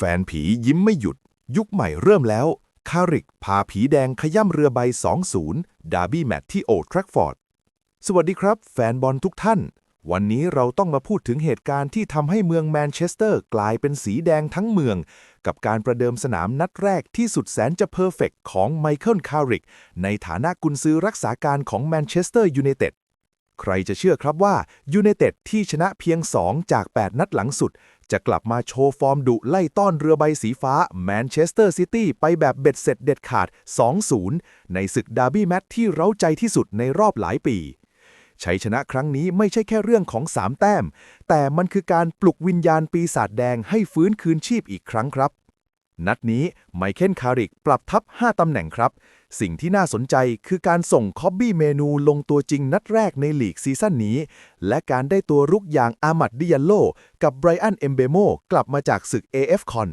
แฟนผียิ้มไม่หยุด ยุคใหม่เริ่มแล้ว คาริกพาผีแดงขย่ำเรือใบ 2-0 ดาร์บี้แมตช์ที่โอทรฟฟอร์ด สวัสดีครับ แฟนบอลทุกท่าน วันนี้เราต้องมาพูดถึงเหตุการณ์ที่ทำให้เมืองแมนเชสเตอร์กลายเป็นสีแดงทั้งเมือง กับการประเดิมสนามนัดแรกที่สุดแสนจะเพอร์เฟกต์ของไมเคิลคาริกในฐานะกุนซือรักษาการของแมนเชสเตอร์ยูไนเต็ดใครจะเชื่อครับว่ายูไนเต็ดที่ชนะเพียง 2 จาก 8 นัดหลังสุด จะกลับมาโชว์ฟอร์มดุไล่ต้อนเรือใบสีฟ้าแมนเชสเตอร์ซิตี้ไปแบบเบ็ดเสร็จเด็ดขาด 2-0 ในศึกดาร์บี้แมตช์ที่เร้าใจที่สุดในรอบหลายปีชัยชนะครั้งนี้ไม่ใช่แค่เรื่องของ 3 แต้ม แต่มันคือการปลุกวิญญาณปีศาจแดงให้ฟื้นคืนชีพอีกครั้งครับ นัดนี้ไมเคิลคาริกปรับทัพ5ตำแหน่งครับ สิ่งที่น่าสนใจคือการส่งคอบบี้เมนูลงตัวจริงนัดแรกในลีกซีซั่นนี้ และการได้ตัวรุกอย่างอามัดดิยัลโล กับไบรอันเอมเบโมกลับมาจากศึก AF คอน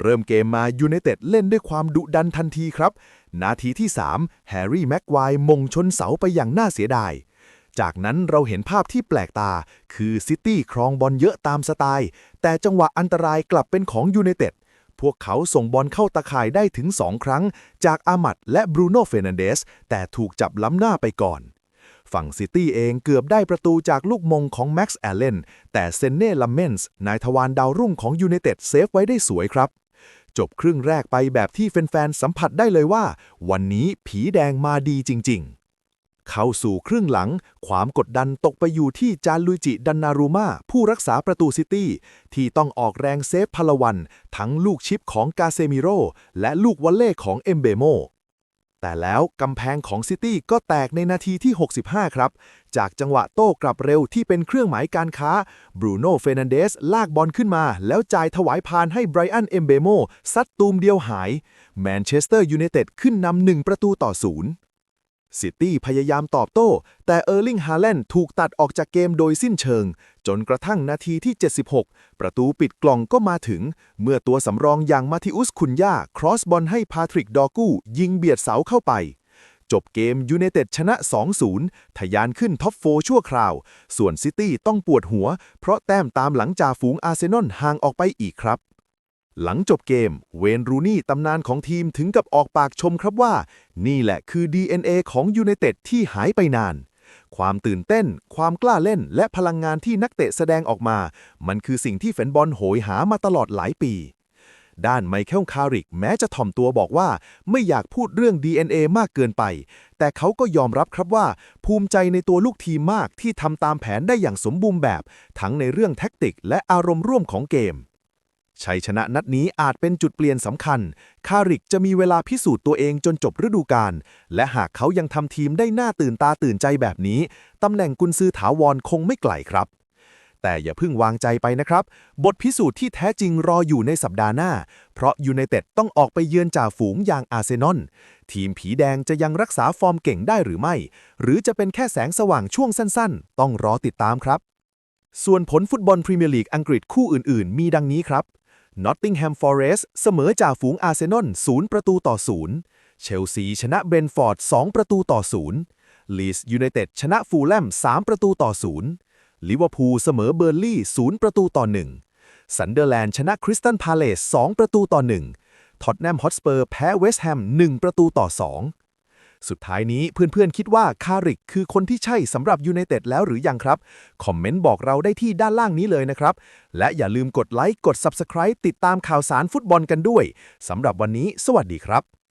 เริ่มเกมมายูไนเต็ดเล่นด้วยความดุดันทันทีครับ นาทีที่ 3 แฮร์รี่แม็กไวมงชนเสาไปอย่างน่าเสียดาย จากนั้นเราเห็นภาพที่แปลกตา คือซิตี้ครองบอลเยอะตามสไตล์ แต่จังหวะอันตรายกลับเป็นของยูไนเต็ด พวกเขาส่งบอลเข้าตะข่ายได้ถึง2ครั้ง จากอามัดและบรูโน่เฟรนันเดส แต่ถูกจับล้ำหน้าไปก่อน ฝั่งซิตี้เองเกือบได้ประตูจากลูกมงของแม็กซ์แอลเลนแต่เซนเน่ลัมเมนส์นายทวารดาวรุ่งของยูไนเต็ดเซฟไว้ได้สวยครับ จบครึ่งแรกไปแบบที่แฟนๆสัมผัสได้เลยว่า วันนี้ผีแดงมาดีจริง ๆ เข้าสู่ครึ่งหลัง ความกดดันตกไปอยู่ที่จานลุยจิดันนารูมาผู้รักษาประตูซิตี้ ที่ต้องออกแรงเซฟพลวัน ทั้งลูกชิปของกาเซมิโรและลูกวอลเล่ของเอมเบโมแต่แล้วกำแพงของซิตี้ก็แตกในนาทีที่ 65 ครับ จากจังหวะโต้กลับเร็วที่เป็นเครื่องหมายการค้าบรูโน่เฟรนันเดสลากบอลขึ้นมา แล้วจ่ายถวายพานให้ไบรอันเอมเบโมซัดตูมเดียวหาย แมนเชสเตอร์ยูไนเต็ดขึ้นนำหนึ่งประตูต่อศูนย์ ซิตี้พยายามตอบโต้ แต่เออร์ลิงฮาแลนด์ถูกตัดออกจากเกมโดยสิ้นเชิง จนกระทั่งนาทีที่ 76 ประตูปิดกล่องก็มาถึง เมื่อตัวสำรองอย่างมาธิอุสคุนยาครอสบอลให้พาทริกดอกูยิงเบียดเสาเข้าไป จบเกมยูไนเต็ดชนะ 2-0ทะยานขึ้นท็อปโฟชั่วคราว ส่วนซิตี้ต้องปวดหัว เพราะแต้มตามหลังจ่าฝูงอาร์เซนอลห่างออกไปอีกครับ หลังจบเกม เวนรูนี่ตำนานของทีมถึงกับออกปากชมครับว่า นี่แหละคือ DNA ของยูไนเต็ดที่หายไปนาน ความตื่นเต้น ความกล้าเล่น และพลังงานที่นักเตะแสดงออกมา มันคือสิ่งที่แฟนบอลโหยหามาตลอดหลายปี ด้านไมเคิลคาริกแม้จะถ่อมตัวบอกว่า ไม่อยากพูดเรื่อง DNA มากเกินไป แต่เขาก็ยอมรับครับว่า ภูมิใจในตัวลูกทีมมากที่ทำตามแผนได้อย่างสมบูรณ์แบบ ทั้งในเรื่องแท็กติก และอารมณ์ร่วมของเกม ชัยชนะนัดนี้อาจเป็นจุดเปลี่ยนสำคัญ คาริกจะมีเวลาพิสูจน์ตัวเองจนจบฤดูกาล และหากเขายังทำทีมได้น่าตื่นตาตื่นใจแบบนี้ ตำแหน่งกุนซือถาวรคงไม่ไกลครับ แต่อย่าเพิ่งวางใจไปนะครับ บทพิสูจน์ที่แท้จริงรออยู่ในสัปดาห์หน้า เพราะยูไนเต็ดต้องออกไปเยือนจ่าฝูงอย่างอาร์เซนอล ทีมผีแดงจะยังรักษาฟอร์มเก่งได้หรือไม่ หรือจะเป็นแค่แสงสว่างช่วงสั้นๆ ต้องรอติดตามครับส่วนผลฟุตบอลพรีเมียร์ลีกอังกฤษคู่อื่น ๆ มีดังนี้ครับ นอตติงแฮมฟอเรสเสมอจ่าฝูงอาร์เซนอล0ประตูต่อ0เชลซีชนะเบรนฟอร์ด 2 ประตูต่อ0ลีสยูไนเต็ดชนะฟูลแลม 3 ประตูต่อ0ลิเวอร์พูลเสมอเบอร์ลี่ 0 ประตูต่อ1ซันเดอร์แลนด์ชนะคริสตันพาเลส 2 ประตูต่อ1ท็อตแนมฮอตสเปอร์แพ้เวสต์แฮม 1 ประตูต่อ2 สุดท้ายนี้เพื่อนๆ คิดว่าคาริกคือคนที่ใช่สำหรับยูไนเต็ดแล้วหรือยังครับ คอมเมนต์บอกเราได้ที่ด้านล่างนี้เลยนะครับ และอย่าลืมกดไลค์กด Subscribe ติดตามข่าวสารฟุตบอลกันด้วยสำหรับวันนี้ สวัสดีครับ